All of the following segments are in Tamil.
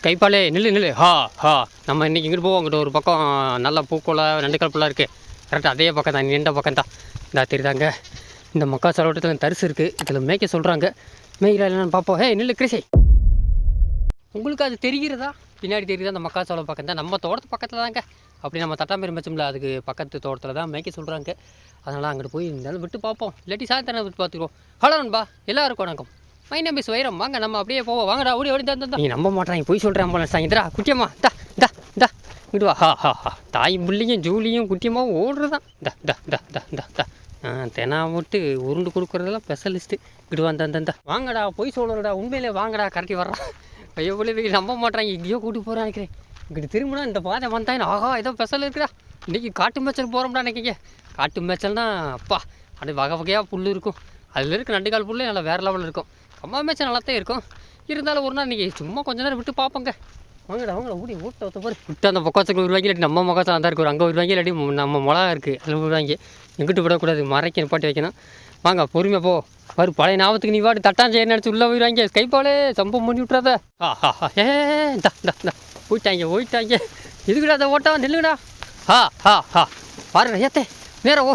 ஸ்கைபாலே நில்லு நில்லு. ஹா ஹா. நம்ம இன்றைக்கி இங்கிட்டு போவோம். அங்கிட்ட ஒரு பக்கம் நல்லா பூக்கோலை நண்டுக்கல் புல்லாம் இருக்குது கரெக்டாக அதே பக்கம் தான். நீண்ட பக்கம் தான். இந்த தெரியுதாங்க? இந்த மக்கா சரோட்டத்தில் தரிசு இருக்குது இதில் மேய்க்க சொல்கிறாங்க மேய்கிற என்னன்னு பார்ப்போம் ஹே நில்லு கிருஷி. உங்களுக்கு அது தெரிகிறதா? பின்னாடி தெரியுதா? அந்த மக்காச்சோளம் பக்கம் தான் நம்ம தோட்டத்து பக்கத்தில் தாங்க. அப்படி நம்ம தட்டாம்பேரி மச்சம்ல அதுக்கு பக்கத்து தோட்டத்தில் தான் மேய்க்க சொல்கிறாங்க அதனால் அங்கிட்டு போய் இருந்தாலும் விட்டு பார்ப்போம் இல்லாட்டி சாயந்தரம் விட்டு பார்த்துக்குவோம் ஹலோ நண்பா. எல்லாருக்கும் வணக்கம். மை நம்பி சுயரம் வாங்க நம்ம அப்படியே போவோம். வாங்கடா ஓடி ஓடி தான் நீ நம்ப மாட்டாங்க போய் சொல்கிறேன் தான் சாயந்தரா குட்டியம்மா தா தா தா இங்கிட்டு வா. ஹா ஹா ஹா. தாய் புள்ளியும் ஜூலியும் குட்டியமாக ஓடுறதான் தா தா தா தா தா தா தெனா விட்டு உருண்டு கொடுக்குறதெல்லாம் ஸ்பெஷலிஸ்ட்டு இங்கிட்டு தான் தந்தா வாங்கடா போய் சொல்கிறடா உண்மையிலே வாங்கடா கரெக்டி வர்றான் ஐயோ பிள்ளை நம்ப மாட்டாங்க எங்கேயோ கூட்டி போகிறான் நினைக்கிறேன். இங்கிட்டு திரும்பினா இந்த பாதை வந்தாங்க ஆஹா ஏதோ ஸ்பெஷல் இருக்குடா. இன்றைக்கி காட்டு மேய்ச்சல் போகிறோம்டா நினைக்கிங்க காட்டு மேய்ச்சல்னா அப்பா அப்படியே வகை வகையாக புல் இருக்கும். அதில் இருக்க நண்டுக்கால் புல்லே நல்லா வேறு லெவலில் இருக்கும். கம்மா மேய்ச்சல் நல்லா தான் இருக்கும். இருந்தாலும் ஒரு நாள் இன்றைக்கி சும்மா கொஞ்ச நேரம் விட்டு பார்ப்போங்க. வாங்கடா வாங்கடா ஓடி ஓட்ட ஒத்த பாரு. விட்டு அந்த பக்கத்துக்கு வருவாங்க இல்லாட்டி நம்ம முகத்தில் தான் இருக்கு அங்கே வருவாங்க இல்லாட்டி நம்ம மிளகா இருக்குது அதில் வருவாங்க எங்கிட்டு விடக்கூடாது மறைக்க நிப்பாட்டி வைக்கணும். வாங்க பொறுமையாக போ. பாரு பழைய ஞாபகத்துக்கு நீ வாட்டு தட்டான் செய்ய நினச்சி உள்ளே போயிடுவாங்க கைப்பாலே சம்பவம் பண்ணி விட்றாத ஆ ஹா ஹா ஏ தா தா தா போயிட்டாங்க போயிட்டாங்க. இதுக்குடா அதை ஓட்டா? நில்லுங்கடா. ஹா ஹா ஹா பாருங்க ஏத்தே. நேரா ஓ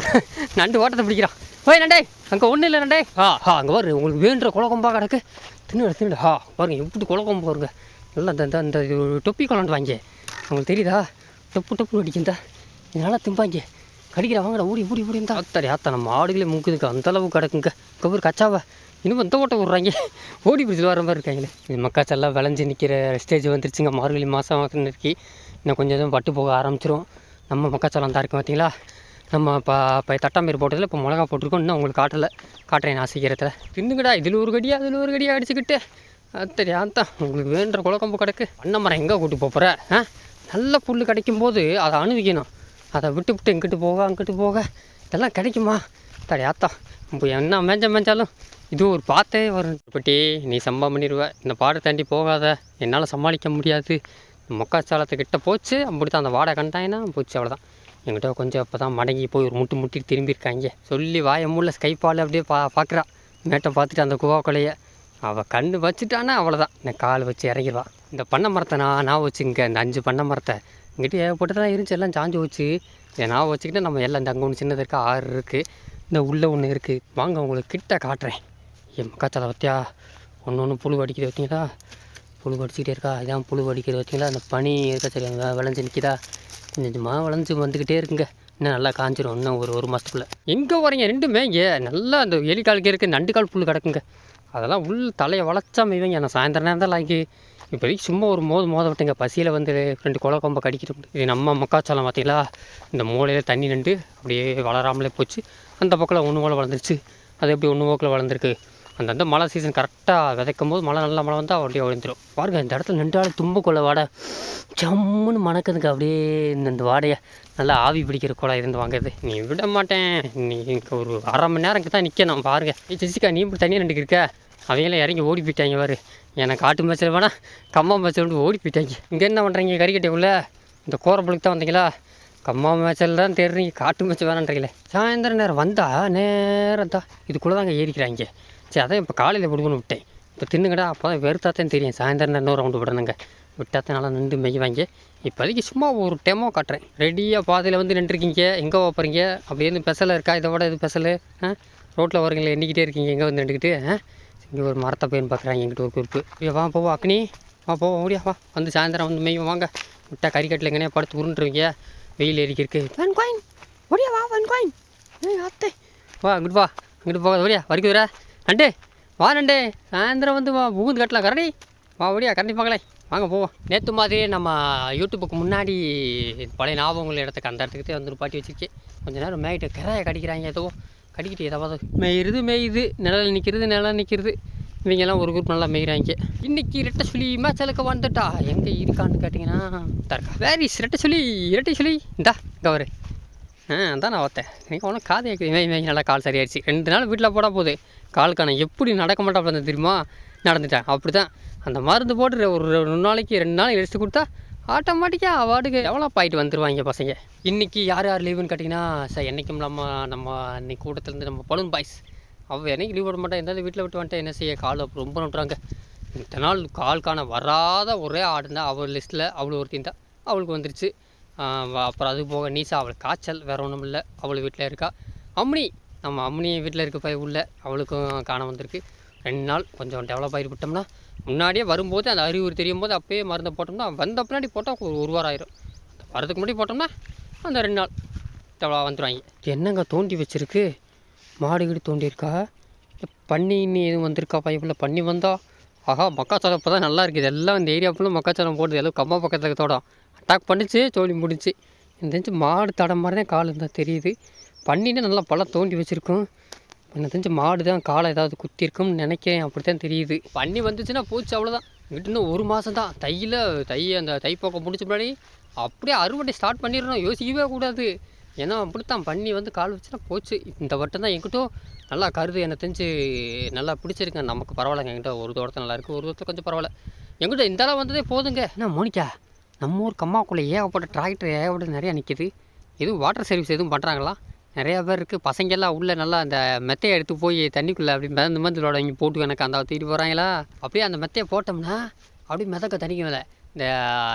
நண்டு ஓட்டத்தை பிடிக்கிறான். போய் நண்டே அங்கே ஒன்றும் இல்லை நண்டே. ஆ ஆ அங்கே பாரு உங்களுக்கு வேண்டுற குலகம்பா கிடக்கு. தின்னு தின்னு ஹா பாருங்க எப்படி குலக்கொம்பு பாருங்க. நல்லா அந்த அந்த டொப்பி இது வாங்க உங்களுக்கு தெரியுதா? டொப்பு டொப்பு அடிக்குந்தா இதனால் திம்பாங்க. கடிக்கிற வாங்கடா ஊடி ஊடி ஊடி இருந்தா. அத்தடி ஆத்தா நம்ம ஆடுகளே மூக்குதுக்கு அந்தளவு கிடக்குங்க. கவர் கச்சாவா. இன்னும் இந்த ஓட்ட விட்றாங்க. ஓடி பிடிச்சி வர மாதிரி இருக்காங்களே. இது மக்காச்செல்லாம் விளைஞ்சி நிற்கிற ஸ்டேஜ் வந்துருச்சுங்க. மார்கழி மாதம் இருக்கு. இன்னும் கொஞ்சம் கொஞ்சம் பட்டு போக ஆரம்பிச்சிரும். நம்ம மக்காச்சோளம் தான் இருக்கும் பார்த்தீங்களா நம்ம இப்போ இப்போ தட்டாம்பேர் போட்டதில் இப்போ மிளகா போட்டிருக்கோம். இன்னும் உங்களுக்கு காட்டலை. காட்டுறேன் நான் சீக்கிரத்தில். தின்னுங்கடா இதில் ஒரு கடியா அதில் ஒரு கடியாக அடிச்சுக்கிட்டு. அத்தடி உங்களுக்கு வேண்டுற குழக்கம்பு கிடக்கு. பண்ண மரம் எங்கே கூட்டி போகிற ஆ? நல்ல புல் கிடைக்கும் போது அதை அணுவிக்கணும். அதை விட்டு விட்டு இங்கிட்டு போக அங்கிட்டு போக. இதெல்லாம் கிடைக்குமா? தடையாத்தான் இப்போ என்ன மேஞ்ச மேஞ்சாலும் இது ஒரு பாத்தே வரும். பட்டி நீ சம்பா பண்ணிடுவ இந்த பாடை தாண்டி போகாத. என்னால் சமாளிக்க முடியாது. மொக்காச்சாலத்துக்கிட்ட போச்சு. அப்படி தான் அந்த வாடகை கண்டாயினா போச்சு அவ்வளோதான் என்கிட்ட கொஞ்சம் அப்போ தான் மடங்கி போய் ஒரு முட்டு முட்டிட்டு திரும்பியிருக்காங்க. சொல்லி வாய மூல ஸ்கைப்பால் அப்படியே பா பார்க்குறா மேட்டை பார்த்துட்டு அந்த குவா கொலையை. அவள் கண்ணு வச்சுட்டானா அவ்வளோதான் நான் கால் வச்சு இறங்கிடுவா இந்த பண்ணை மரத்தை நான் நான் வச்சுங்க இந்த அஞ்சு பண்ணை மரத்தை. இங்கிட்ட ஏகப்பட்டு தான் இருந்துச்சு எல்லாம் சாஞ்சு வச்சு இதை நான் வச்சுக்கிட்டு நம்ம எல்லாம் இந்த அங்கே ஒன்று சின்னது இருக்குது ஆறு இருக்குது இந்த உள்ளே ஒன்று இருக்குது வாங்க உங்களுக்கு கிட்ட காட்டுறேன். என் மக்காச்சலை பற்றியா ஒன்று ஒன்று புழு அடிக்கிறது பார்த்தீங்களா புழு அடிச்சுக்கிட்டே இருக்கா? இதான் புழு அடிக்கிறது வச்சிங்களா அந்த பனி இருக்கா சரி அங்கே விளைஞ்சு நிற்கிதா கொஞ்சமாக விளைஞ்சு வந்துக்கிட்டே இருக்குங்க. இன்னும் நல்லா காஞ்சிரும். இன்னும் ஒரு ஒரு மாதத்துக்குள்ளே எங்கே வரீங்க ரெண்டுமே இங்கே. நல்லா அந்த எலிக்காலுக்கு இருக்குது நண்டுக்கால் புல் கிடக்குங்க. அதெல்லாம் உள் தலையை வளைச்சா இவங்க நான் சாயந்தரம் நேரம் தான் லாங்கி இப்போதைக்கு சும்மா ஒரு மோத மோத விட்டுங்க. பசியில் வந்து ரெண்டு குலை கொம்பை கடிக்கிட்டு இது நம்ம மக்காச்சோளம் பார்த்தீங்களா? இந்த மூளையில் தண்ணி நின்று அப்படியே வளராமலே போச்சு. அந்த பக்கம் ஒன்று போல் வளர்ந்துருச்சு. அது எப்படி ஒன்று போக்கில் வளர்ந்துருக்கு? அந்தந்த மழை சீசன் கரெக்டாக விதைக்கும் போது மழை நல்ல மழை வந்தால் அப்படியே ஒழிந்துடும் பாருங்கள் இந்த இடத்துல நின்றாலும் தும்ப குலை வாடை. ஜம்முன்னு மணக்குதுங்க அப்படியே இந்த இந்த வாடையை. நல்லா ஆவி பிடிக்கிற குழாய் இருந்து வாங்குறது. நீ விட மாட்டேன். நீ இங்கே ஒரு அரை மணி நேரம் தான் நிற்கணும் பாருங்க. ஏய் ஜெசிகா நீ இப்படி தனியாக நின்றுக்கிருக்க? இருக்க அவையெல்லாம் இறங்கி ஓடி போயிட்டாங்க பாரு. எனக்கு காட்டு மேய்ச்சல் வேணாம் கம்மா மேய்ச்சல் விட்டு ஓடி போயிட்டாங்க. இங்கே என்ன பண்ணுறீங்க கறிக்கட்டைக்குள்ளே இந்த கோரப்புளுக்கு தான் வந்தீங்களா? கம்மா மேய்ச்சல் தான் தேடுறீங்க காட்டு மேய்ச்சல் வேணான்றீங்களே. சாயந்தரம் நேரம் வந்தால் நேரம் தான் இதுக்குள்ளே தாங்க ஏறிக்கிறாங்க. சரி அதான் இப்போ காலையில் விடுவோன்னு விட்டேன். இப்போ தின்னுங்கடா அப்போ தான் வெறுத்தாத்தான் தெரியும். சாயந்தரம் இன்னொரு ரவுண்டு விடணுங்க. விட்டாத்தான் நல்லா நின்று மெய்வாங்க. இப்போதைக்கு சும்மா ஒரு டெமோ காட்டுறேன். ரெடியாக பாதையில் வந்து நின்றுருக்கீங்க. எங்கே போகிறீங்க அப்படி எதுவும் ஸ்பெஷலாக இருக்கா? இதை விட இது பெசல்? ஆ? ரோட்டில் வரீங்களே எண்ணிக்கிட்டே இருக்கீங்க. எங்கே வந்து நின்றுக்கிட்டு? இங்கே ஒரு மரத்தை போயின்னு பார்க்குறாங்க எங்கிட்ட ஒரு குறிப்பு. ஐயோ வா போவோம் அக்னி. வா போவோம் முடியா வா. வந்து சாயந்தரம் வந்து மெய் வாங்க. விட்டா கறிக்கட்டில் எங்கேனே படுத்து உருண்டுருவீங்க. வெயில் எரிக்கிருக்கு வன் கோயின். முடியா வா வன் கோயின். ஏ அத்தை. வா அங்கிட்டு வா. இங்கிட்டு போகாத முடியா வரைக்கும் நண்டு வா நண்டு சாயந்தரம் வந்து வா புகுந்து கட்டலாம். கரடி. வா ஒடியா கரண்டி பார்க்கலே வாங்க போவோம். நேற்று மாதிரியே நம்ம யூடியூப்புக்கு முன்னாடி பழைய ஞாபகங்கள் இடத்துக்கு அந்த இடத்துக்கு வந்து ஒரு பாட்டி வச்சுருக்கேன் கொஞ்ச நேரம் மேய்கிட்ட கிரையை கடிக்கிறாங்க ஏதோ. கடிக்கிட்டு ஏதாவது. மேயிருது மேயுது. நிழல் நிற்கிறது நிழல் நிற்கிறது. இவங்கெல்லாம் ஒரு குரூப் நல்லா மேய்கிறாங்க இன்னைக்கு ரெட்டை சொல்லி மேட்சலுக்கு வந்துட்டா. எங்கே இருக்கான்னு கேட்டிங்கன்னா தர்க்கா வேரிஸ் ரெட்டை சொல்லி இரட்டை சொல்லி இந்தா கவரு ஆ அதான் நான் பார்த்தேன். எனக்கு ஒன்றும் காது கேட்குது மேய் மேய் நல்லா கால் சரியாயிடுச்சு. ரெண்டு நாள் வீட்டில் போட போகுது. காலுக்கான எப்படி நடக்க மாட்டாப்ல இருந்தது தெரியுமா? நடந்துட்டேன். அப்படி தான் அந்த மருந்து போட்டு ஒரு ரெண்டு நாளைக்கு ரெண்டு நாளைக்கு எடுத்து கொடுத்தா ஆட்டோமேட்டிக்காக அவார்டுக்கு டெவலப் ஆகிட்டு வந்துடுவாங்க பசங்க? இன்றைக்கி யார் யார் லீவுன்னு கேட்டிங்கன்னா சார் என்றைக்கும் நம்ம நம்ம இன்னைக்கு கூட்டத்துலேருந்து நம்ம பலூன் பாய்ஸ். அவள் என்னைக்கு லீவ் விட மாட்டேன் எந்த வீட்டில் விட்டு வந்துட்டேன் என்ன செய்ய? கால் ரொம்ப நோட்டுறாங்க இத்தனை நாள் கால்கான வராத ஒரே ஆடு அவள் லிஸ்ட்டில் அவள் ஒருத்தின் தான் அவளுக்கு வந்துருச்சு. அப்புறம் அது போக நீசா அவள் காய்ச்சல் வேறு ஒன்றும் இல்லை. அவள் வீட்டில் இருக்கா. அம்னி நம்ம அம்னி வீட்டில் இருக்க பய உள்ள அவளுக்கும் காண வந்திருக்கு. ரெண்டு நாள் கொஞ்சம் டெவலப் ஆகி விட்டோம்னா முன்னாடியே வரும்போது அந்த அறிகுறி தெரியும் போது அப்பயே மருந்தை போட்டோம்னா வந்த பின்னாடி போட்டால் ஒரு ஒரு வாரம் ஆயிரும். வரதுக்கு முன்னாடி போட்டோம்னா அந்த ரெண்டு நாள் டெவலப் வந்துடுவாங்க என்னங்க தோண்டி வச்சிருக்கு? மாடு கீடு தோண்டியிருக்கா? பண்ணி இன்னி எதுவும் வந்திருக்கா? பைப்பில் பண்ணி வந்தால் ஆஹா மக்காச்சோளம் இப்போ தான் நல்லா இருக்குது எல்லாம் இந்த ஏரியா ஃபுல்லாக மக்காச்சோளம் போடுது. எல்லாம் கம்மா பக்கத்தில் தோட்டம் அட்டாக் பண்ணிச்சு தோண்டி முடிச்சு எனக்கு தெரிஞ்சு மாடு தடம் மாதிரி தான் கால் இருந்தால் தெரியுது. பன்னினா நல்லா பழம் தோண்டி வச்சுருக்கோம். எனக்கு தெரிஞ்சு மாடு தான் காலை ஏதாவது குத்திருக்கும்னு நினைக்கிறேன். அப்படி தான் தெரியுது. பன்னி வந்துச்சுன்னா போச்சு அவ்வளோதான் இன்னும் ஒரு மாதம் தான் தையில் தை அந்த தைப்போக்கம் முடிச்ச முன்னாடி அப்படியே அறுவடை ஸ்டார்ட் பண்ணிடணும். யோசிக்கவே கூடாது. ஏன்னா அப்படித்தான். பண்ணி வந்து கால் வச்சுன்னா போச்சு. இந்த வட்டம் தான் என்கிட்டும் நல்லா கருது. எனக்கு தெரிஞ்சு நல்லா பிடிச்சிருங்க நமக்கு பரவாயில்லைங்க. என்கிட்ட ஒரு தோட்டத்தை நல்லா இருக்குது ஒரு தோட்டத்தை கொஞ்சம் பரவாயில்ல. எங்கிட்ட இந்த அளவு வந்ததே போதுங்க. என்ன மோனிக்கா நம்ம ஊர் கம்மாக்குள்ளே ஏகப்பட்ட டிராக்டர் ஏகப்பட்ட நிறையா நிற்கிது எதுவும் வாட்டர் சர்வீஸ் எதுவும் பண்ணுறாங்களா நிறையா பேர் இருக்குது பசங்கெல்லாம் உள்ளே நல்லா அந்த மெத்தையை எடுத்து போய் தண்ணிக்குள்ளே அப்படி மிதந்து மிதந்து இங்கே போட்டு எனக்கு அந்த தூக்கிட்டு போகிறாங்களா அப்படியே அந்த மெத்தையை போட்டோம்னா அப்படியே மிதக்க தண்ணிக்கு மேலே. இந்த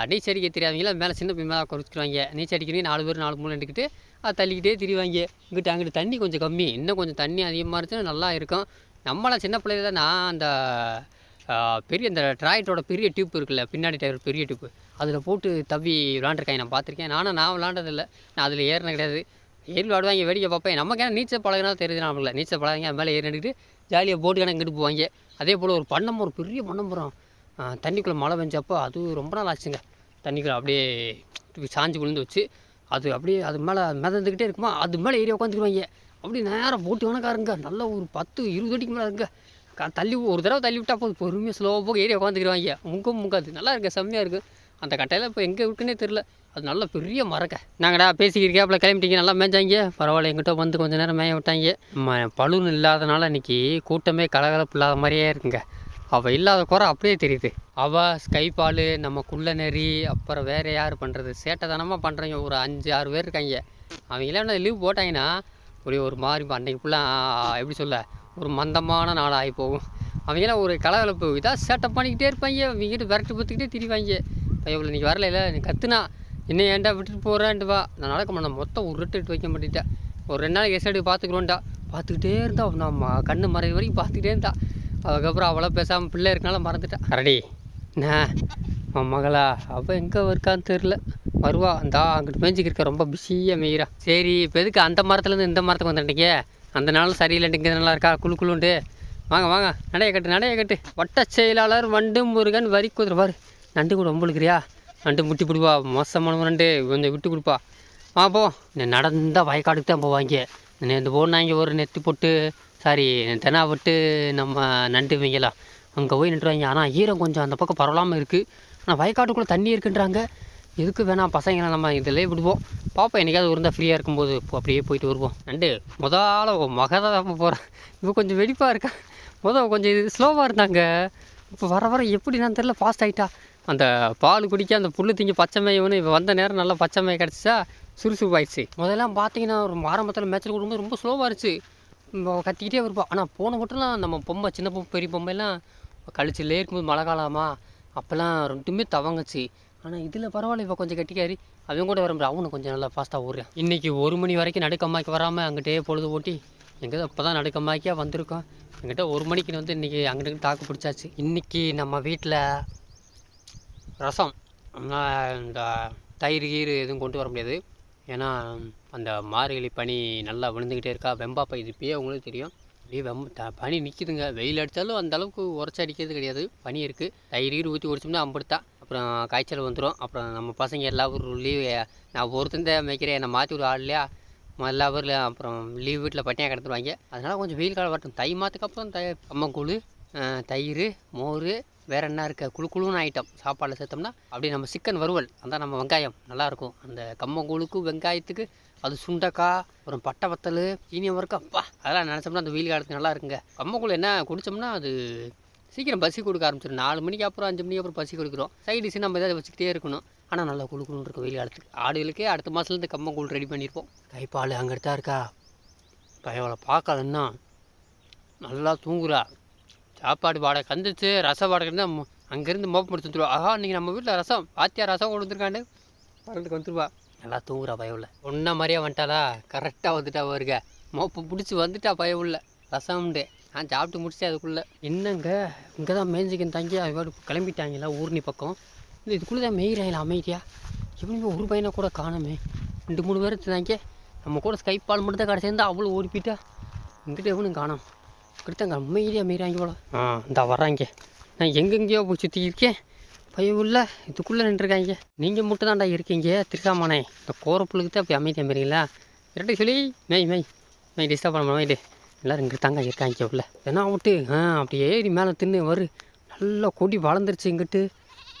நீச்சல் அடிக்க தெரியாதவங்களாம் மேலே சின்ன பிள்ளை மேலே குறைச்சிக்கிறாங்க நீச்சல் அடிக்கிறீங்க நாலு பேர் நாலு மூணு எடுத்துக்கிட்டு அதை தள்ளிக்கிட்டே திரிவாங்க. இங்கிட்ட அங்கிட்டு தண்ணி கொஞ்சம் கம்மி. இன்னும் கொஞ்சம் தண்ணி அதிகமாக இருந்துச்சுன்னா நல்லா இருக்கும். நம்மளாம் சின்ன பிள்ளையில நான் அந்த பெரிய இந்த டிராக்டரோட பெரிய டியூப் இருக்குல்ல பின்னாடி டயர் பெரிய டியூப்பு அதில் போட்டு தவி விளாண்டுருக்காங்க நான் பார்த்துருக்கேன். நானும் நான் விளாண்டதில்லை. நான் அதில் ஏறின கிடையாது. ஏறி விளாடுவாங்க வேடிக்கை பார்ப்பேன். நமக்கு ஏன்னா நீச்சல் பழகினா தெரியுது நம்மள. நீச்சல் பழகிங்க மேலே ஏறி நின்றுட்டு ஜாலியாக போட்டு கணக்கு இங்கிட்டு போவாங்க. அதே போல் ஒரு பண்ணம்பரம் பெரிய பண்ணம்புறம் தண்ணிக்குள்ளே மழை பெஞ்சப்போ அது ரொம்ப நாள் ஆச்சுங்க. தண்ணிக்குள்ளே அப்படியே சாஞ்சு விழுந்து வச்சு அது அப்படியே அது மேலே மிதந்துக்கிட்டே இருக்குமா அது மேலே ஏறி உட்காந்துக்குவாங்க அப்படியே நேரம் போட்டு வேணக்காருங்க நல்ல ஒரு பத்து இருபது அடிக்கு மேலே இருங்க க- தள்ளி ஒரு தடவை தள்ளி விட்டா போதும். பொறுமையாக ஸ்லோவாக போக ஏறி உட்காந்துக்கிடுவாங்க முக்கம் முங்காது. நல்லா இருக்கு செம்மையாக இருக்குது அந்த கட்டையில் இப்போ எங்கே இருக்குன்னே தெரில அது நல்ல பெரிய மறக்க நாங்கடா பேசிக்கிறீங்க கிளம்பிட்டீங்க நல்லா மேய்ஞ்சாங்க. பரவாயில்ல எங்கிட்ட வந்து கொஞ்சம் நேரம் மேய விட்டாங்க. ம பலூன் இல்லாதனால இன்றைக்கி கூட்டமே கலகலப்பு இல்லாத மாதிரியே இருக்குங்க. அவள் இல்லாத குறை அப்படியே தெரியுது. அவள் ஸ்கைபால் நம்ம குள்ள நெறி அப்புறம் வேறு யார் பண்ணுறது சேட்டைத்தனமாக பண்ணுறவங்க ஒரு அஞ்சு ஆறு பேர் இருக்காங்க. அவங்களாம் என்ன லீவ் போட்டாங்கன்னா ஒரே ஒரு மாதிரி இப்போ அன்னைக்கு ஃபுல்லாக எப்படி சொல்ல ஒரு மந்தமான நாள் ஆகி போகும். அவங்களாம் ஒரு கலகலப்பு. இதாக சேட்டை பண்ணிக்கிட்டே இருப்பாங்க. அவங்ககிட்ட விரட்டு பார்த்துக்கிட்டே திரிவாங்க. பையன் இன்னைக்கு வரல இல்லை நீ கத்துனா. இன்னும் ஏன்டா விட்டுட்டு போகிறேன்ட்டு வா. நான் நடக்க மாட்டேன். மொத்தம் ஒரு ரெட்டு வைக்க மாட்டேன்ட்டேன் ஒரு ரெண்டு நாளைக்கு எஸ்டேட்டு பார்த்துக்குறோன்டா பார்த்துக்கிட்டே இருந்தா நான் கண்ணு மறைய வரைக்கும் பார்த்துக்கிட்டே இருந்தா. அதுக்கப்புறம் அவ்வளோ பேசாமல் பிள்ளை இருக்கனால மறந்துட்டா. கரடி என்ன? உன் மகளா? அவள் எங்கே இருக்கான்னு தெரில வருவா. அந்த அங்கிட்டு மேய்ஞ்சிக்கு இருக்க. ரொம்ப பிஸியாக மேயிறா சரி இப்போ எதுக்கு அந்த மரத்துலேருந்து இந்த மரத்துக்கு வந்துட்டீங்க? அந்த நாளும் சரியில்லைட்டு இங்கே நல்லா இருக்கா? குழு குழுண்டு வாங்க வாங்க. நடைய கட்டு நடைய கட்டு. வட்ட செயலாளர் வண்டு முருகன் வரி குதிரை. பாரு. நண்டு கூட ஒம்பளுக்குறியா நண்டு முட்டி பிடிப்பா மோசமான நண்டு. கொஞ்சம் விட்டு கொடுப்பா. ஆ போ. நடந்தால் நடந்த வயக்காடுக்கு தான் போவாங்க. இந்த போனாங்க ஒரு நெத்தி போட்டு சாரி தெனா விட்டு நம்ம நண்டு வைங்கலாம் அங்கே போய் நின்றுவாங்க. ஆனால் ஈரம் கொஞ்சம் அந்த பக்கம் பரவலாமல் இருக்குது ஆனால் வயக்காட்டுக்குள்ளே தண்ணி இருக்குன்றாங்க. எதுக்கு வேணாம் பசங்களை நம்ம இதிலே விடுவோம். பாப்பா என்னைக்காவது இருந்தால் ஃப்ரீயாக இருக்கும்போது அப்படியே போயிட்டு வருவோம். நண்டு முதல்ல மகத போகிறேன் இப்போ கொஞ்சம் வெடிப்பாக இருக்கா முதல் கொஞ்சம் இது ஸ்லோவாக இருந்தாங்க. இப்போ வர வர எப்படி நான் தெரில ஃபாஸ்ட் ஆகிட்டா அந்த பால் குடிக்க அந்த புல்லு திங்கி பச்சை மேயவனு இப்போ வந்த நேரம் நல்லா பச்சை மேய கிடச்சிச்சா? சுறுசுறுப்பாயிடுச்சு முதல்லாம் பார்த்தீங்கன்னா ஒரு ஆரம்பத்தில் மேட்ச்சில் கொடுக்கும்போது ரொம்ப ஸ்லோவாக இருந்துச்சு. கத்திக்கிட்டே இருப்போம். ஆனால் போன மட்டும்லாம் நம்ம பொம்மை சின்ன பொம்மை பெரிய பொம்மைலாம் கழிச்சுலே இருக்கும்போது மழை காலமா அப்போல்லாம் ரெண்டுமே தவங்குச்சு. ஆனால் இதில் பரவாயில்ல இப்போ கொஞ்சம் கட்டிக்காரி. அவன் கூட வர அவனு கொஞ்சம் நல்லா ஃபாஸ்ட்டாக ஓடுறேன். இன்றைக்கி ஒரு மணி வரைக்கும் நடுக்கம்மாய்க்கு வராமல் அங்கிட்டே பொழுது ஓட்டி எங்கே இப்போ தான் நடுக்கம்மாக்கியாக வந்திருக்கோம். எங்கிட்ட ஒரு மணிக்கு வந்து இன்றைக்கி அங்கிட்டு தாக்கு பிடிச்சாச்சு. இன்றைக்கி நம்ம வீட்டில் ரசம். இந்த தயிர் கீர் எதுவும் கொண்டு வர முடியாது. ஏன்னா அந்த மார்கழி பனி நல்லா விழுந்துக்கிட்டே இருக்கா. வெம்பா பயிர் இப்பயே உங்களுக்கு தெரியும். அப்படியே வெம்ப த பனி நிற்கிதுங்க வெயில் அடித்தாலும் அந்த அளவுக்கு உரைச்சி அடிக்கிறது கிடையாது. பனி இருக்குது தயிர் கீர் ஊற்றி குடிச்சோம்னா அம்படுத்தான் அப்புறம் காய்ச்சல் வந்துடும் அப்புறம் நம்ம பசங்க எல்லா ஊரும் லீவு நான் ஒருத்தன் தான் மேய்க்கிறேன். என்னை மாற்றி விட ஆள் இல்லையா? எல்லா ஊரில் அப்புறம் லீவ் வீட்டில் பட்டியாக கிடத்துருவாங்க அதனால் கொஞ்சம் வெயில் காலம் வரட்டும். தை மாதத்துக்கு அப்புறம் த அம்மங்கூழ் தயிர் மோர் வேறு என்ன இருக்க? குழு குழுன்னு ஐட்டம் சாப்பாடில் சேர்த்தோம்னா அப்படியே நம்ம சிக்கன் வறுவல். அந்த நம்ம வெங்காயம். நல்லாயிருக்கும் அந்த கம்மங்கூழுக்கு வெங்காயத்துக்கு அது சுண்டக்காய் அப்புறம் பட்டை வத்தல் சீனியம் வரைக்கும் அப்பா அதெல்லாம் நினச்சோம்னா அந்த வெயில் காலத்துக்கு நல்லா இருக்குங்க. கம்மங்கூழ் என்ன குடித்தோம்னா அது சீக்கிரம் பசி கொடுக்க ஆரம்பிச்சிடும் நாலு மணிக்கு அப்புறம் அஞ்சு மணிக்கு அப்புறம் பசி கொடுக்குறோம். சைட் நம்ம ஏதாவது வச்சுக்கிட்டே இருக்கணும். ஆனால் நல்லா குழு குழுன்னு இருக்கும் வெயில் காலத்துக்கு ஆடுகளுக்கே அடுத்த மாதத்துலேருந்து கம்மங்கூழ் ரெடி பண்ணியிருப்போம் கைப்பால் அங்கே தான் இருக்கா? பயவளை பார்க்கலன்னா நல்லா தூங்குறா. சாப்பாடு வாடகை கந்துச்சு ரசம் வாடகை இருந்தால் அங்கேருந்து மோப்பம் முடிச்சு வந்துருவா. ஆஹா இன்றைக்கி நம்ம வீட்டில் ரசம் பாத்தியா ரசம் கொண்டு வந்துருக்காண்டு. பறந்துக்கு வந்துருவா. நல்லா தூங்குறா பயவுள்ள ஒன்றா மாதிரியே வந்துட்டாளா? கரெக்டாக வந்துட்டா வருக மோப்பம் பிடிச்சி வந்துட்டா பயவுள்ள ரசம் உண்டு நான் சாப்பிட்டு முடிச்சு அதுக்குள்ளே. என்னங்க? இங்கே தான் மேய்ஞ்சிக்கன் தங்கி அவரு கிளம்பிட்டாங்களா ஊர்னி பக்கம். இல்லை இதுக்குள்ளே தான் மேய்கிறாங்களா அமைதியா? எப்படியுமே ஒரு பையனை கூட காணுமே. ரெண்டு மூணு பேர் தாங்க நம்ம கூட ஸ்கைப் பால் மட்டும் தான் கடைசி அவ்வளோ ஓடிப்பிட்டா இங்கிட்ட எவனும் காணோம். கிட்ட அமைதியாக மீறாங்க போல ஆ. இந்த வர்றாங்க நான் எங்கெங்கேயோ போய் சுற்றி இருக்கேன். பயவுள்ள இதுக்குள்ளே நின்றுருக்காங்க நீங்கள் மட்டும் தான்டா இருக்கீங்க திருக்காமனே இந்த கோரப்புழுக்கு தான் அப்படி அமைதியாக மீறீங்களா இரட்டை சொல்லி மெய் மெய். மெய் டிஸ்டர்ப் பண்ண மெய்டு எல்லோரும் இங்கே தாங்க இருக்காங்க உள்ள. ஏன்னா விட்டு? ஆ அப்படியே ஏறி மேலே தின்னு வரு. நல்லா கொடி வளர்ந்துருச்சு இங்கிட்டு.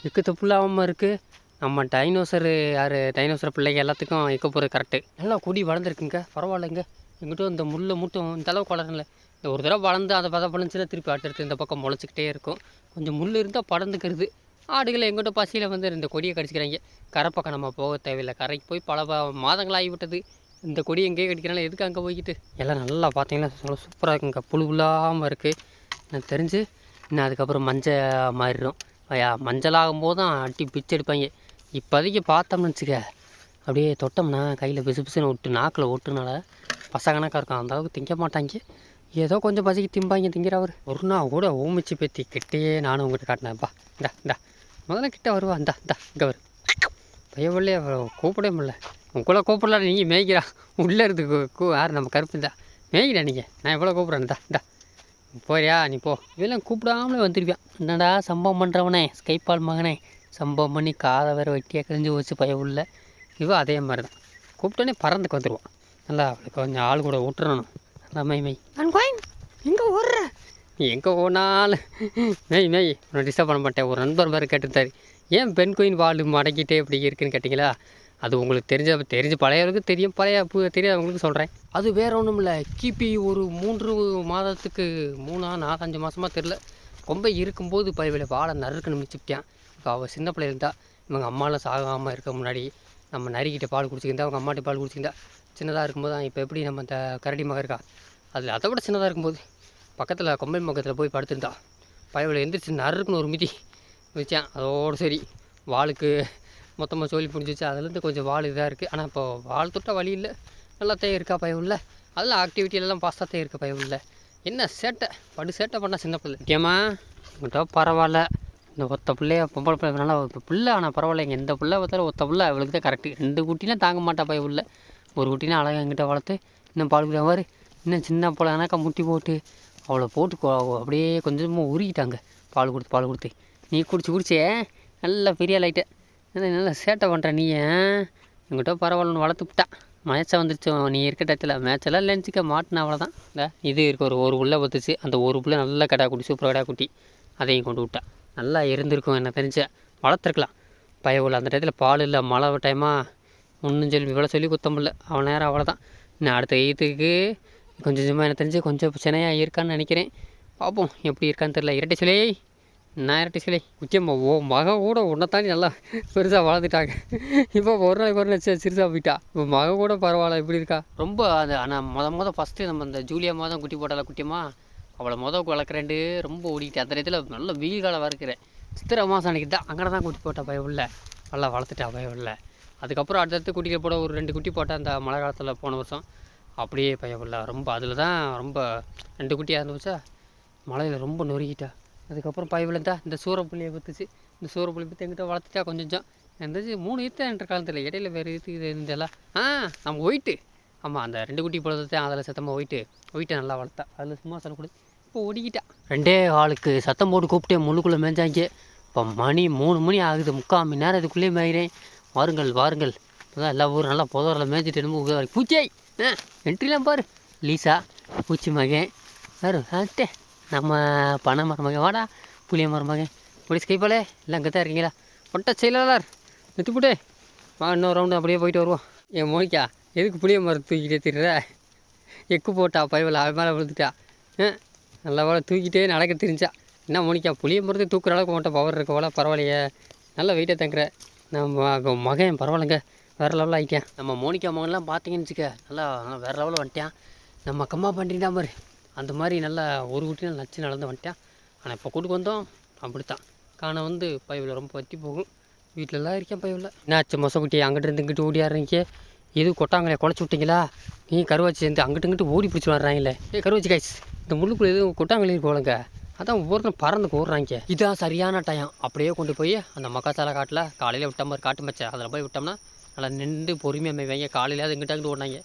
இக்கு தப்புலாமல் இருக்குது நம்ம டைனோசர் யார் டைனோசர் பிள்ளைங்க எல்லாத்துக்கும் இக்க போகிறது கரெக்டு நல்லா கொடி வளர்ந்துருக்குங்க. பரவாயில்லைங்க. எங்கிட்ட இந்த முள்ளை மட்டும் இந்த அளவுக்கு வளரல. இந்த ஒரு தடவை வளர்ந்து அதை பதம் பண்ணுச்சுன்னா திருப்பி அடுத்தடுத்து இந்த பக்கம் முளைச்சிக்கிட்டே இருக்கும். கொஞ்சம் முள் இருந்தால் படர்ந்துக்கிறது. ஆடுகளை எங்கிட்ட பசியில் வந்து இந்த கொடியை கடிச்சிக்கிறாங்க. கரை பக்கம் நம்ம போக தேவையில்லை. கரைக்கு போய் பல ப- மாதங்கள் ஆகிவிட்டது இந்த கொடி எங்கேயே கடிக்கிறனால எதுக்கு அங்கே போய்கிட்டு எல்லாம் நல்லா பார்த்தீங்கன்னா சூப்பராக இருக்குங்க. புழு புல்லாமல் இருக்குது எனக்கு தெரிஞ்சு இன்னும் அதுக்கப்புறம் மஞ்சள் மாறிடும். மஞ்சளாகும் போது தான் அட்டி பிச்சு எடுப்பாங்க. இப்போதைக்கு பார்த்தோம்னு வச்சுக்க. அப்படியே தொட்டோம்னா கையில் பிசு பிசுன்னு விட்டு நாக்கில் ஒட்டுனால பசங்கனாக்கா இருக்கும். அந்த அளவுக்கு திங்க மாட்டாங்க. ஏதோ கொஞ்சம் பசிக்கு திம்பாங்க திங்கிறவர் ஒரு நாள் கூட ஓமிச்சு பேத்தி கிட்டேயே நானும் உங்கள்கிட்ட காட்டினேன்ப்பா இந்தா இந்தா. முதல்ல கிட்ட வருவா. இந்தா இந்தா இங்கே வரு. பையவில்லையே கூப்பிடவே முடியல. உங்களை கூப்பிடல நீங்கள் மேய்க்கிறா. உள்ளே இருந்து கூ- யார் நம்ம கருப்பு இந்தா. மேய்க்கிறா நீங்கள் நான் எவ்வளோ கூப்பிட்றேன். இந்தா இந்தா. போறியா? நீ போ. இதெல்லாம் கூப்பிடாமலே வந்துருவியான் என்னடா சம்பவம் பண்ணுறவனே ஸ்கைப்பால் மகனே. சம்பவம் பண்ணி காதை வேறு வெட்டியாக கிழிஞ்சு வச்சு பய உள்ள இவன் அதே மாதிரி தான் கூப்பிட்டோன்னே பறந்துக்கு வந்துடுவான் நல்லா அவளுக்கு கொஞ்சம் ஆள் கூட விட்டுறணும் மை நான் கோயின் எங்கே ஓடுற? நீ எங்கே ஓனாலும் மெய் மெய் உன்னை டிஸ்டர்ப் பண்ண மாட்டேன். ஒரு நண்பர் வேறு கேட்டுருந்தாரு. ஏன் பெண் கோயின் வால் மடக்கிட்டே இப்படி இருக்குன்னு கேட்டிங்களா? அது உங்களுக்கு தெரிஞ்ச தெரிஞ்சு பழையவருக்கு தெரியும் பழைய பு தெரியாதவங்களுக்கு சொல்கிறேன் அது வேற ஒன்றும் இல்லை. கிபி ஒரு மூன்று மாதத்துக்கு மூணா நாலஞ்சு மாதமாக தெரில ரொம்ப இருக்கும்போது பயிர்களை வாழை நறுக்குன்னு மிச்சிப்பிட்டான் இப்போ அவள் சின்ன பிள்ளைல இருந்தா இவங்க அம்மாலாம் சாகாமல் இருக்க முன்னாடி நம்ம நரிக்கிட்ட பால் குடிச்சிருந்தா அவங்க அம்மாட்ட பால் குடிச்சிருந்தா சின்னதாக இருக்கும்போது தான் இப்போ எப்படி நம்ம இந்த கரடி மகம் இருக்கா? அதில் அதை விட சின்னதாக இருக்கும்போது பக்கத்தில் கொம்பை பக்கத்தில் போய் படுத்திருந்தா. பயவில் எந்திரிச்சு நறுக்குன்னு ஒரு மிதி மிதிச்சான். அதோடு சரி. வாளுக்கு மொத்தமாக சோழி பிடிச்சிச்சு அதுலேருந்து கொஞ்சம் வால் இதாக இருக்குது ஆனால் இப்போ வால் தொட்ட வழி இல்லை. நல்லா தேய் இருக்கா பயம் இல்லை அதெல்லாம் ஆக்டிவிட்டியிலலாம் பாஸ்டாத்தையும் தேய் பயம் இல்லை என்ன சேட்டை? படு சேட்டை பண்ணால் சின்ன பிள்ளை. முக்கியமா உங்கள்கிட்ட பரவாயில்ல. இந்த ஒத்த பிள்ளைய பொம்பளை பிள்ளை நல்லா இப்போ பிள்ளை ஆனால் பரவாயில்ல பரவாயில்லைங்க. எந்த பிள்ளை பார்த்தாலும் ஒத்த பிள்ளை அவளுக்கு தான் கரெக்டு ரெண்டு குட்டிலாம் தாங்க மாட்டா பயம் இல்லை ஒரு குட்டினா அழகாக எங்கிட்ட வளர்த்து இன்னும் பால் குடிக்கிற மாதிரி இன்னும் சின்ன பிள்ளைனாக்கா முட்டி போட்டு அவளை போட்டு அப்படியே கொஞ்சமாக உருகிட்டாங்க. பால் கொடுத்து பால் கொடுத்து. நீ குடிச்சு குடிச்சே நல்லா பெரிய லைட்டை நல்லா சேட்டை பண்ணுற நீ எங்கிட்ட பரவாயில்லன்னு வளர்த்து விட்டா. மேட்சை வந்துருச்சு நீ இருக்க டயத்தில். மேட்செல்லாம் லென்ஸுக்க மாட்டின அவ்வளோதான் இந்த இது இருக்க ஒரு ஒரு உள்ளே பத்துச்சு. அந்த ஒரு புள்ள நல்லா கடா குட்டி சூப்பர் கடா குட்டி. அதையும் கொண்டு விட்டா. நல்லா இருந்திருக்கும் என்ன தெரிஞ்ச. வளர்த்துருக்கலாம். பயவுள்ள அந்த டயத்தில் பால் இல்லை. மழை டைமாக ஒன்றும் சொல்லி இவ்வளோ சொல்லி குத்தம் இல்லை. அவன் நேரம் அவ்வளோதான். நான் அடுத்த எய்த்துக்கு கொஞ்சம் கொஞ்சமாக எனக்கு தெரிஞ்சு கொஞ்சம் பிரச்சனையாக இருக்கான்னு நினைக்கிறேன். பார்ப்போம் எப்படி இருக்கான்னு தெரில இரட்டை சொல்லி நான் இரட்டை சிலை. முக்கியமாக ஓ மக கூட உன்னை தாண்டி நல்லா பெருசாக வளர்ந்துட்டாங்க. இப்போ ஒரு நாளைக்கு ஒரு நாள் சிறுசாக போயிட்டா. இப்போ மக கூட பரவாயில்ல இப்படி இருக்கா? ரொம்ப அது ஆனால் முத முத ஃபஸ்ட்டு நம்ம இந்த ஜூலியா மாதம் குட்டி போட்டால குட்டியம்மா? அவளை முத வளர்க்குறேன்ட்டு ரொம்ப ஓடிக்கிட்டேன். அந்த இடத்துல நல்ல வெயில் காலம் வறுக்கிறேன் சித்திரை மாதம் அன்றைக்கி தான் அங்கே தான் குட்டி போட்டா பயம் இல்லை நல்லா வளர்த்துட்டா பயம் இல்லை அதுக்கப்புறம் அடுத்தடுத்து குட்டிகள் போட ஒரு ரெண்டு குட்டி போட்டேன் அந்த மழை காலத்தில் போன வருஷம். அப்படியே பயப்படல ரொம்ப அதில் தான் ரொம்ப ரெண்டு குட்டியாக இருந்துச்சா? மழையில் ரொம்ப நொறுக்கிட்டா. அதுக்கப்புறம் பயிவில் இந்த சூரப்புள்ளியை பத்துச்சு இந்த சூரப்புள்ளி பற்றி எங்கிட்ட வளர்த்துட்டா கொஞ்சம். கொஞ்சம் இருந்துச்சு மூணு ஈத்து என்ற காலத்தில் இடையில வேறு இது இது இருந்தெல்லாம் ஆ நம்ம ஒயிட்டு. ஆமாம் அந்த ரெண்டு குட்டி பொழுதுதான் அதில் சத்தமாக ஒயிட்டு. ஒயிட்டை நல்லா வளர்த்தா. அதில் சும்மா சொல்லக்கூடாது இப்போ ஒடிக்கிட்டா ரெண்டே ஆளுக்கு சத்தம் போட்டு கூப்பிட்டே முள்ளுக்குள்ளே மேய்ஞ்சாங்க இப்போ மணி மூணு மணி ஆகுது. முக்கால் மணி நேரம் இதுக்குள்ளேயே மேய்கிறேன் வாருங்கள் வாருங்கள். இப்போதான் எல்லா ஊரும் நல்லா புதரில் மேய்ஞ்சிட்டு என்னமோ பூச்சியை ஆ என்ட்ரிலாம் பாரு. லீசா பூச்சி மகன். வேறு ஆட்டே நம்ம பனை மரம் மகன். வாடா புளிய மரம் மகன். போலீஸ் கைப்பாலே எல்லாம் அங்கே தான் இருக்கீங்களா? ஒட்ட செயலாளர் நிறுத்திப்புட்டே வா இன்னொரு ரவுண்டு அப்படியே போயிட்டு வருவோம். என் மோனிக்கா எதுக்கு புளிய மரம் தூக்கிட்டே திரிற எக்கு போட்டா பயவில் அவன் மேலே விழுந்துட்டா. ஆ நல்லா வேலை தூக்கிட்டே நடக்க தெரிஞ்சா. என்ன மோனிக்கா புளிய மரத்தை தூக்குற அளவுக்கு மட்டும் பவர் இருக்கவளா போல. பரவாயில்லையே. நல்ல வெயிட்டாக தங்குற. நம்ம மகன் பரவாயில்லைங்க. வேறு லெவலில் ஆகிட்டேன் நம்ம மோனிகா மகன்லாம் பார்த்தீங்கன்னு வச்சுக்க நல்லா நல்லா வேறு லெவலில் வந்துட்டேன். நம்ம கம்மா பண்ணிட்டா பாரு. அந்த மாதிரி நல்லா ஒரு குட்டி நச்சு நடந்து வந்துட்டேன். ஆனால் இப்போ கூட்டுக்கு வந்தோம். அப்படித்தான். காண வந்து பைவில் ரொம்ப வத்தி போகும். வீட்டிலலாம் இருக்கேன் பைவில். என்னாச்சு மொசக்குட்டி அங்கிட்டு இருந்து இங்கிட்டு ஓடியாடுறீங்க? எது கொட்டாங்களே குழச்சி விட்டீங்களா? நீ கருவாச்சி சேர்ந்து அங்கிட்டு இங்கிட்டு ஓடி பிடிச்சி வர்றாங்களே. ஏ கருவாச்சி காய்ச்சி இந்த முள்ளுக்குள்ளே எதுவும் கொட்டாங்களே போலங்க. அதான் ஒவ்வொருத்தரும் பறந்து ஓடுறாங்க. இதான் சரியான டயம் அப்படியே கொண்டு போய் அந்த மக்காச்சாலை காட்டில் காலையில் விட்ட மாதிரி காட்டு மச்சை. அதில் போய் விட்டோம்னா நல்லா நின்று பொறுமையாக மேய்வாங்க. அது இங்கிட்ட அங்கிட்டு ஓடினாங்க.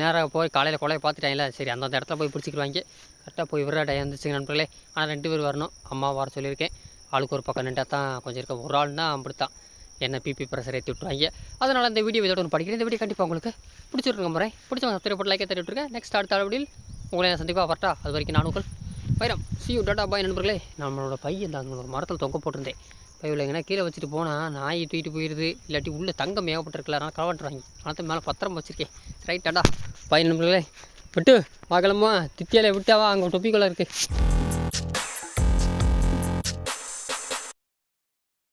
நேராக போய் காலையில் கொலையை பார்த்துட்டாங்களே. சரி அந்தந்த இடத்துல போய் பிடிச்சிக்கிடுவாங்க. கரெக்டாக போய் விட டயம் இருந்துச்சுங்க நண்பர்களே. ஆனால் ரெண்டு பேர் வரணும். அம்மா வர சொல்லியிருக்கேன். ஆளுக்கு ஒரு பக்கம் நின்றா தான் கொஞ்சம் இருக்க. ஒரு ஆள்னா அப்படித்தான். என்ன பிபி ப்ரெஷர் ஏற்றி விட்ருவாங்க அதனால் இந்த வீடியோ இதோட ஒன்று படிக்கிறேன். இந்த வீடியோ கண்டிப்பாக உங்களுக்கு பிடிச்சிருக்க முறை பிடிச்சவங்க சப்ஸ்கிரைப் போட்டு தட்டி விட்டுருக்கேன் நெக்ஸ்ட் அடுத்த அளவில் உங்களை நான் சந்திப்பாக வரட்டா அது வரைக்கும் நான் உங்கள் வைரம் சியூ டாட்டா பாய் நண்பர்களே. நம்மளோட பையன் தான் ஒரு மரத்தில் தொங்க போட்டிருந்தேன். பையில் எங்கன்னா கீழே வச்சுட்டு போனால் நாய் தூக்கிட்டு போயிடுது இல்லாட்டி உள்ளே தங்கம் ஏகப்பட்டிருக்கல அதனால் களவாண்டுறாங்க அதனால் மேலே பத்திரம் வச்சுருக்கேன். ரைட் டாடா பாய் நண்பர்களே விட்டு வாக்கலம்மா தித்தியாலே விட்டாவா அங்கே டொப்பிக்குள்ளே இருக்குது